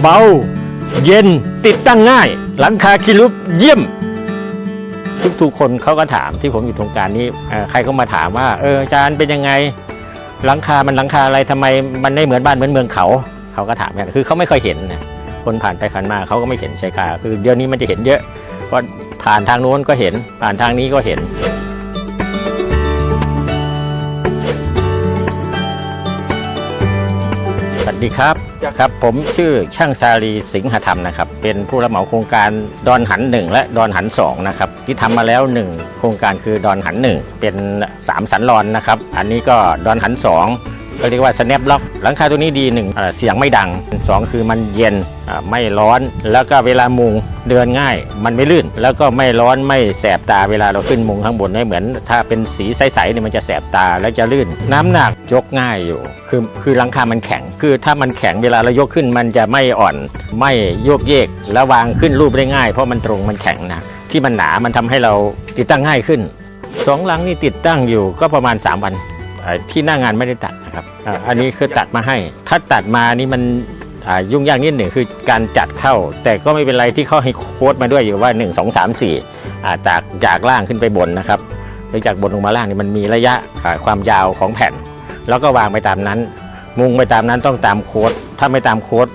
เบา เย็นติดตั้งง่าย หลังคาคิลุปเยี่ยม ทุกๆคนเขาก็ถามที่ผมอยู่โครงการนี้ใครก็มาถามว่า เอออาจารย์เป็นยังไง หลังคามันหลังคาอะไรทำไมมันไม่เหมือนบ้านเหมือนเมืองเขา เขาก็ถามกันคือเขาไม่เคยเห็นนะคนผ่านไปผ่านมาเขาก็ไม่เห็นชายคาคือเดี๋ยวนี้มันจะเห็นเยอะเพราะผ่านทางโน้นก็เห็นผ่านทางนี้ก็เห็น ดีครับครับ ผมชื่อช่างชาลีสิงหธรรมนะครับ เป็นผู้รับเหมาโครงการดอนหัน 1 และดอนหัน2นะครับที่ทำมาแล้ว 1 โครงการคือดอนหัน 1 เป็น 3 สันรอนนะครับ อันนี้ก็ดอนหัน 2 ก็เรียกว่า snap lock หลังคาตัวนี้ดีหนึ่งเสียงไม่ดัง 2 คือมันเย็นไม่ร้อนแล้วก็เวลามุงเดินง่าย มันไม่ลื่น แล้วก็ไม่ร้อนไม่แสบตาเวลาเราขึ้นมุงข้างบนไม่เหมือน ถ้าเป็นสีใสๆเนี่ยมันจะแสบตาแล้วจะลื่น น้ำหนักยกง่ายอยู่ คือคือหลังคามันแข็ง คือถ้ามันแข็งเวลาเรายกขึ้นมันจะไม่อ่อน ไม่โยกเยกแล้ววางขึ้นรูปได้ง่าย เพราะมันตรงมันแข็งนะที่มันหนามันทำให้เราติดตั้งง่ายขึ้นสองหลังนี่ติดตั้งอยู่ก็ประมาณ3วัน ที่หน้างานไม่ได้ตัดนะครับอ่าอันนี้คือตัดมาให้ ถ้าตัดมานี่มันอ่ายุ่งยากนิดหนึ่งคือการจัดเข้า แต่ก็ไม่เป็นไรที่เขาให้โค้ดมาด้วยอยู่ว่า 1 2 3 4อ่าจากจากล่างขึ้นไปบนนะครับหรือจากบนลงมาล่างนี่มันมีระยะอ่าความยาวของแผ่น แล้วก็วางไปตามนั้น มุงไปตามนั้นต้องตามโค้ดถ้าไม่ตามโค้ด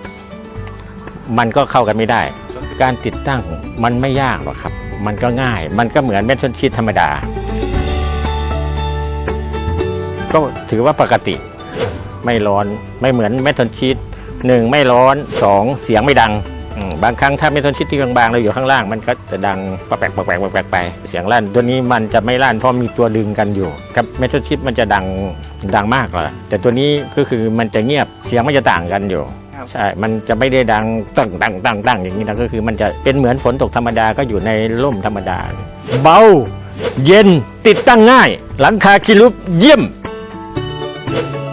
มันก็เข้ากันไม่ได้ การติดตั้งมันไม่ยากหรอกครับ มันก็ง่าย มันก็เหมือนเม็ดชนชีตธรรมดา ก็ถือว่าปกติ ไม่ร้อนไม่เหมือนเม็ดชนชีตหนึ่งไม่ร้อนสองเสียงไม่ดังอืมบางครั้งถ้าเม็ดชนชีตที่บางๆเราอยู่ข้างล่างมันก็จะดังปะแปกปะแปกปะแปกไป เสียงลั่นตัวนี้มันจะไม่ลั่นเพราะมีตัวดึงกันอยู่กับเม็ดชนชีตมันจะดังดังมากกว่าแต่ตัวนี้ก็คือมันจะเงียบเสียงมันจะต่างกันอยู่ใช่ มันจะไม่ได้ดังตั้งตั้งตั้งตั้งอย่างนี้นะก็คือมันจะเป็นเหมือนฝนตกธรรมดาก็อยู่ในร่มธรรมดา เบา เย็นติดตั้งง่าย หลังคาคิลุปเยี่ยม Thank you.